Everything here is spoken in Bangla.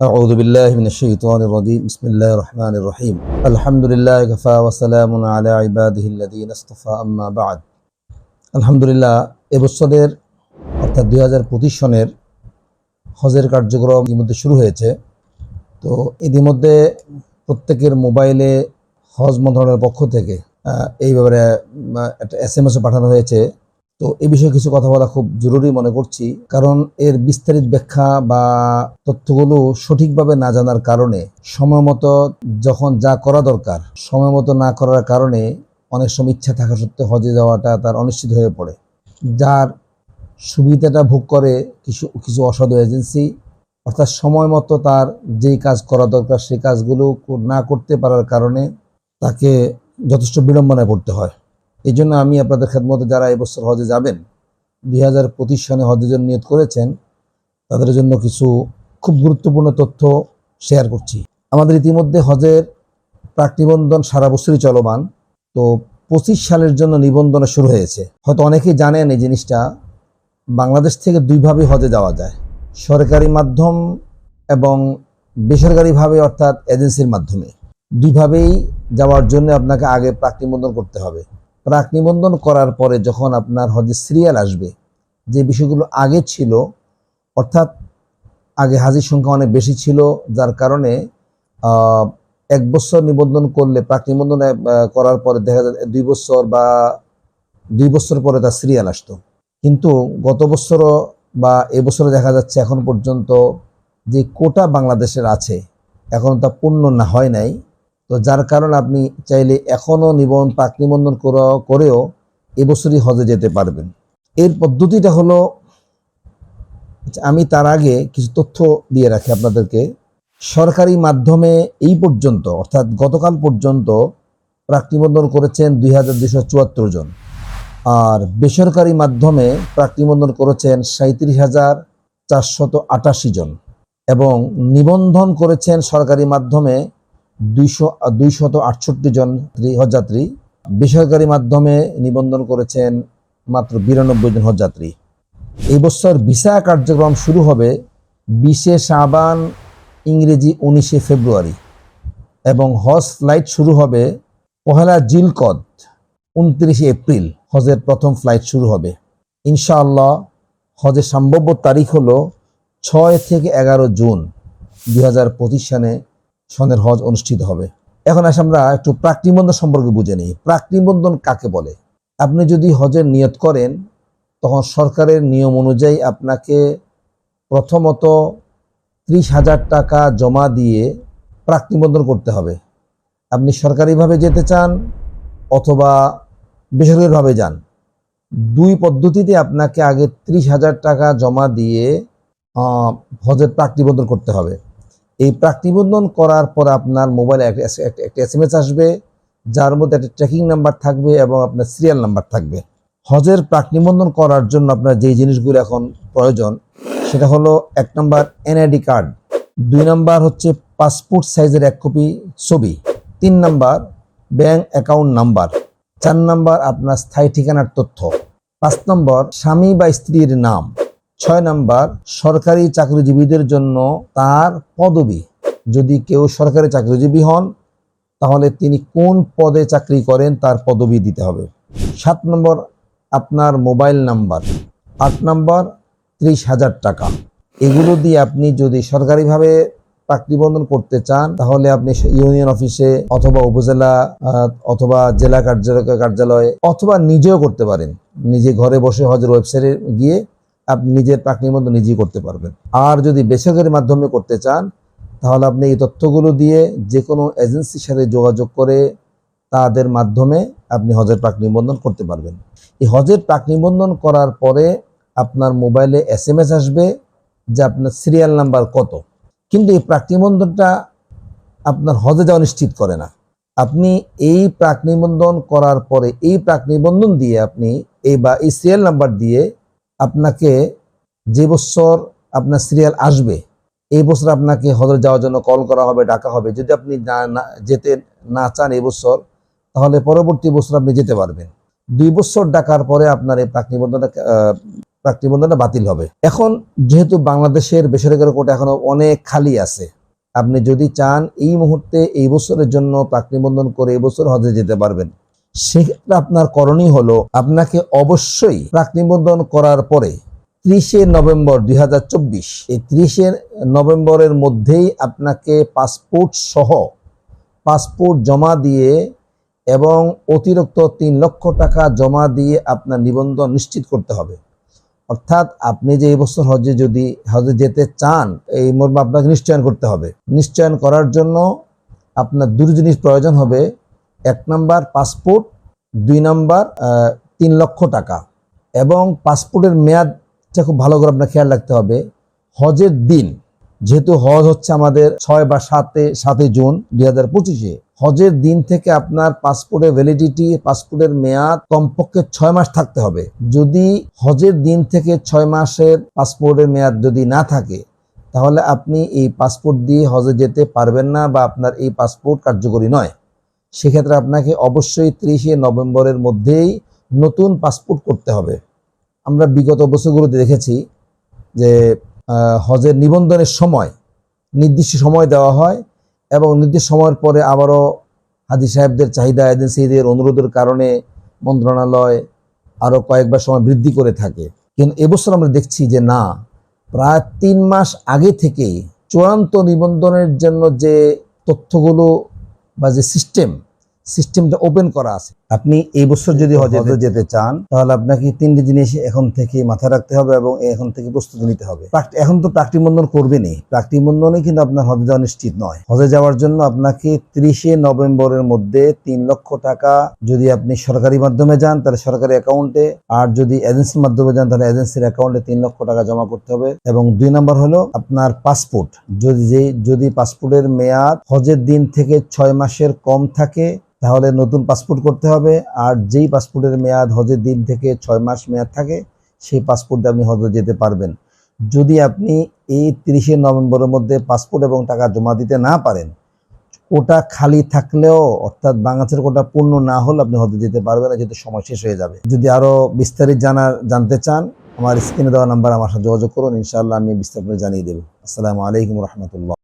أعوذ بالله من الشيطان الرجيم بسم الله الرحمن الرحيم الحمد لله كفى وسلام على عباده الذين اصطفى أما بعد আলহামদুলিল্লাহ এবছরের অর্থাৎ দুই হাজার পঁচিশ সনের হজের কার্যক্রম ইতিমধ্যে শুরু হয়েছে তো ইতিমধ্যে প্রত্যেকের মোবাইলে হজ মন্ত্রণালয়ের পক্ষ থেকে আহ, এই ব্যাপারে উম, একটা এস এম এসও পাঠানো হয়েছে তো এ বিষয়ে কিছু কথা বলা খুব জরুরি মনে করছি। কারণ এর বিস্তারিত ব্যাখ্যা বা তথ্যগুলো সঠিকভাবে না জানার কারণে, সময় মতো যখন যা করা দরকার, সময় মতো না করার কারণে অনেক সময় ইচ্ছা থাকা সত্ত্বেও হজে যাওয়াটা তার অনিশ্চিত হয়ে পড়ে। যার সুবিধাটা ভোগ করে কিছু কিছু অসাধু এজেন্সি, অর্থাৎ সময় মতো তার যেই কাজ করা দরকার সেই কাজগুলো না করতে পারার কারণে তাকে যথেষ্ট বিড়ম্বনায় পড়তে হয়। এই জন্য আমি আপনাদের খেদমতে যারা এবছর হজে যাবেন, দুই হাজার পঁচিশ সনে হজের জন্য নিয়ত করেছেন, তাদের জন্য কিছু খুব গুরুত্বপূর্ণ তথ্য শেয়ার করছি। আমাদের ইতিমধ্যে হজের প্রাক নিবন্ধন সারা বছরই চলমান, তো পঁচিশ সালের জন্য নিবন্ধন শুরু হয়েছে। হয়তো অনেকেই জানেন এই জিনিসটা, বাংলাদেশ থেকে দুইভাবে হজে যাওয়া যায়। সরকারি মাধ্যম এবং বেসরকারিভাবে অর্থাৎ এজেন্সির মাধ্যমে। দুইভাবেই যাওয়ার জন্য আপনাকে আগে প্রাক নিবন্ধন করতে হবে। প্রাক নিবন্ধন করার পরে যখন আপনার হজের সিরিয়াল আসবে, যে বিষয়গুলো আগে ছিল, অর্থাৎ আগে হাজির সংখ্যা অনেক বেশি ছিল, যার কারণে এক বছর নিবন্ধন করলে, প্রাক নিবন্ধন করার পরে দেখা যায় দুই বছর বা দুই বছর পরে তার সিরিয়াল আসতো। কিন্তু গত বছরও বা এবছরে দেখা যাচ্ছে এখন পর্যন্ত যে কোটা বাংলাদেশের আছে, এখন তা পূর্ণ না হয় নাই। তো যার কারণে আপনি চাইলে এখনও নিবন প্রাক নিবন্ধন করা- করেও এবছরই হজে যেতে পারবেন। এর পদ্ধতিটা হলো আচ্ছা, আমি তার আগে কিছু তথ্য দিয়ে রাখি আপনাদেরকে। সরকারি মাধ্যমে এই পর্যন্ত অর্থাৎ গতকাল পর্যন্ত প্রাক নিবন্ধন করেছেন দুই হাজার দুশো চুয়াত্তর জন। আর বেসরকারি মাধ্যমে প্রাক নিবন্ধন করেছেন সাঁত্রিশ হাজার চারশত আটাশি জন। এবং নিবন্ধন করেছেন সরকারি মাধ্যমে দুইশো, দুইশত আটষট্টি জন হজযাত্রী। বেসরকারি মাধ্যমে নিবন্ধন করেছেন মাত্র বিরানব্বই জন হজযাত্রী। এই বছর ভিসা কার্যক্রম শুরু হবে বিশে শাবান ইংরেজি উনিশে ফেব্রুয়ারি এবং হজ ফ্লাইট শুরু হবে পহেলা জিলকদ, উনত্রিশে এপ্রিল। হজের প্রথম ফ্লাইট শুরু হবে। ইনশাআল্লাহ, হজের সম্ভাব্য তারিখ হলো ছয় থেকে এগারো জুন দুই হাজার পঁচিশ সালে সনের হজ অনুষ্ঠিত হবে। এখন আসে আমরা একটু প্রাক নিবন্ধন সম্পর্কে বুঝে নিই। প্রাক নিবন্ধন কাকে বলে? আপনি যদি হজের নিয়ত করেন, তখন সরকারের নিয়ম অনুযায়ী আপনাকে প্রথমত ত্রিশ হাজার টাকা জমা দিয়ে প্রাক নিবন্ধন করতে হবে। আপনি সরকারিভাবে যেতে চান অথবা বেসরকারিভাবে যান, দুই পদ্ধতিতে আপনাকে আগে ত্রিশ হাজার টাকা জমা দিয়ে হজের প্রাক নিবন্ধন করতে হবে। এই প্রাক নিবন্ধন করার পর আপনার মোবাইলে একটা এস এম এস আসবে, যার মধ্যে একটা ট্র্যাকিং নাম্বার থাকবে এবং আপনার সিরিয়াল নাম্বার থাকবে। হজের প্রাক নিবন্ধন করার জন্য আপনার যেই জিনিসগুলো এখন প্রয়োজন, সেটা হলো এক নম্বর এনআইডি কার্ড দুই নাম্বার হচ্ছে পাসপোর্ট সাইজের এক কপি ছবি, তিন নাম্বার ব্যাংক অ্যাকাউন্ট নাম্বার চার নাম্বার আপনার স্থায়ী ঠিকানার তথ্য, পাঁচ নম্বর স্বামী বা স্ত্রীর নাম। ছয় নাম্বার, সরকারি চাকরিজীবীদের জন্য তার পদবি। যদি কেউ সরকারি চাকরিজীবী হন, তাহলে তিনি কোন পদে চাকরি করেন তার পদবি দিতে হবে। সাত নম্বর, আপনার মোবাইল নাম্বার। আট নম্বর, ত্রিশ হাজার টাকা। এগুলো দিয়ে আপনি যদি সরকারিভাবে প্রাক করতে চান, তাহলে আপনি ইউনিয়ন অফিসে অথবা উপজেলা অথবা জেলা কার্যালয় কার্যালয়ে অথবা নিজেও করতে পারেন। নিজে ঘরে বসে হজের ওয়েবসাইটে গিয়ে আপনি নিজের প্রাক নিবন্ধন নিজেই করতে পারবেন। আর যদি বেসরকারি মাধ্যমে করতে চান, তাহলে আপনি এই তথ্যগুলো দিয়ে যে কোনো এজেন্সির সাথে যোগাযোগ করে তাদের মাধ্যমে আপনি হজের প্রাক নিবন্ধন করতে পারবেন। এই হজের প্রাক নিবন্ধন করার পরে আপনার মোবাইলে এস এম এস আসবে যে আপনার সিরিয়াল নাম্বার কত। কিন্তু এই প্রাক নিবন্ধনটা আপনার হজে যাওয়া নিশ্চিত করে না। আপনি এই প্রাক নিবন্ধন করার পরে এই প্রাক নিবন্ধন দিয়ে আপনি এই বা এই সিরিয়াল নাম্বার দিয়ে আপনাকে যে বছর আপনার সিরিয়াল আসবে, এই বছর আপনাকে হজে যাওয়ার জন্য কল করা হবে, ডাকা হবে। যদি আপনি না যেতে না চান এই বছর, তাহলে পরবর্তী বছর আপনি যেতে পারবেন। দুই বছর ডাকার পরে আপনার এই প্রাক নিবন্ধনটা প্রাক নিবন্ধনটা বাতিল হবে। এখন যেহেতু বাংলাদেশের বেসরকারি কোটা এখনও অনেক খালি আছে, আপনি যদি চান এই মুহূর্তে এই বছরের জন্য প্রাক নিবন্ধন করে এই বছর হজে যেতে পারবেন। সেক্ষেত্রে আপনার করণীয় হলো আপনাকে অবশ্যই প্রাক নিবন্ধন করার পরে ত্রিশে নভেম্বর দুই হাজার চব্বিশ, এই ত্রিশে নভেম্বরের মধ্যেই আপনাকে পাসপোর্ট সহ পাসপোর্ট জমা দিয়ে এবং অতিরিক্ত তিন লক্ষ টাকা জমা দিয়ে আপনার নিবন্ধন নিশ্চিত করতে হবে। অর্থাৎ আপনি যে এই বছর হজে যদি, হজে যেতে চান, এই মর্মে আপনাকে নিশ্চয়ন করতে হবে। নিশ্চয়ন করার জন্য আপনার দুটো জিনিস প্রয়োজন হবে। এক নাম্বার পাসপোর্ট, দুই নাম্বার তিন লক্ষ টাকা। এবং পাসপোর্টের মেয়াদটা খুব ভালো করে আপনার খেয়াল রাখতে হবে, হজের দিন। যেহেতু হজ হচ্ছে আমাদের ছয় বা সাতে, সাতই জুন দুই হাজার পঁচিশে, হজের দিন থেকে আপনার পাসপোর্টের ভ্যালিডিটি পাসপোর্টের মেয়াদ কমপক্ষে ছয় মাস থাকতে হবে। যদি হজের দিন থেকে ছয় মাসের পাসপোর্টের মেয়াদ যদি না থাকে, তাহলে আপনি এই পাসপোর্ট দিয়ে হজে যেতে পারবেন না বা আপনার এই পাসপোর্ট কার্যকরী নয়। সেক্ষেত্রে আপনাকে অবশ্যই ত্রিশে নভেম্বরের মধ্যেই নতুন পাসপোর্ট করতে হবে। আমরা বিগত বছরগুলোতে দেখেছি যে হজের নিবন্ধনের সময় নির্দিষ্ট সময় দেওয়া হয় এবং নির্দিষ্ট সময়ের পরে আবারও হাজি সাহেবদের চাহিদা এজেন্সিদের অনুরোধের কারণে মন্ত্রণালয় আরও কয়েকবার সময় বৃদ্ধি করে থাকে। কিন্তু এবছর আমরা দেখছি যে না, প্রায় তিন মাস আগে থেকেই চূড়ান্ত নিবন্ধনের জন্য যে তথ্যগুলো বা যে সিস্টেম সিস্টেমটা ওপেন করা আছে। আপনি এই বছর যদি হজে যেতে চান তাহলে আপনাকে তিনটি জিনিস এখন থেকে মাথায় রাখতে হবে এবং এখন থেকে প্রস্তুতি নিতে হবে। এখন তো প্রাকটি বন্ধন করবেনই। প্রাকটি বন্ধনে কিন্তু আপনার হজে যাওয়া নিশ্চিত নয়। হজে যাওয়ার জন্য আপনাকে ত্রিশে নভেম্বরের মধ্যে তিন লক্ষ টাকা যদি আপনি সরকারি মাধ্যমে যান তাহলে সরকারি অ্যাকাউন্টে আর যদি এজেন্সির মাধ্যমে যান তাহলে এজেন্সির অ্যাকাউন্টে তিন লক্ষ টাকা জমা করতে হবে। এবং দুই নম্বর হলো আপনার পাসপোর্ট। যদি যে যদি পাসপোর্টের মেয়াদ হজের দিন থেকে ছয় মাসের কম থাকে তাহলে নতুন পাসপোর্ট করতে হবে। আর যেই পাসপোর্টের মেয়াদ হজের দিন থেকে ছয় মাস মেয়াদ থাকে, সেই পাসপোর্ট আপনি হজে যেতে পারবেন। যদি আপনি এই তিরিশে নভেম্বরের মধ্যে পাসপোর্ট এবং টাকা জমা দিতে না পারেন, কোটা খালি থাকলেও, অর্থাৎ বাংলাদেশের কোটা পূর্ণ না হলে আপনি হজে যেতে পারবেন না, যেহেতু সময় শেষ হয়ে যাবে। যদি আরও বিস্তারিত জানার, জানতে চান, আমার স্ক্রিনে দেওয়া নাম্বার আমার সাথে যোগাযোগ করুন, ইনশাআল্লাহ আমি বিস্তারিত জানিয়ে দেবো। আসসালামু আলাইকুম রহমতুল্লাহ।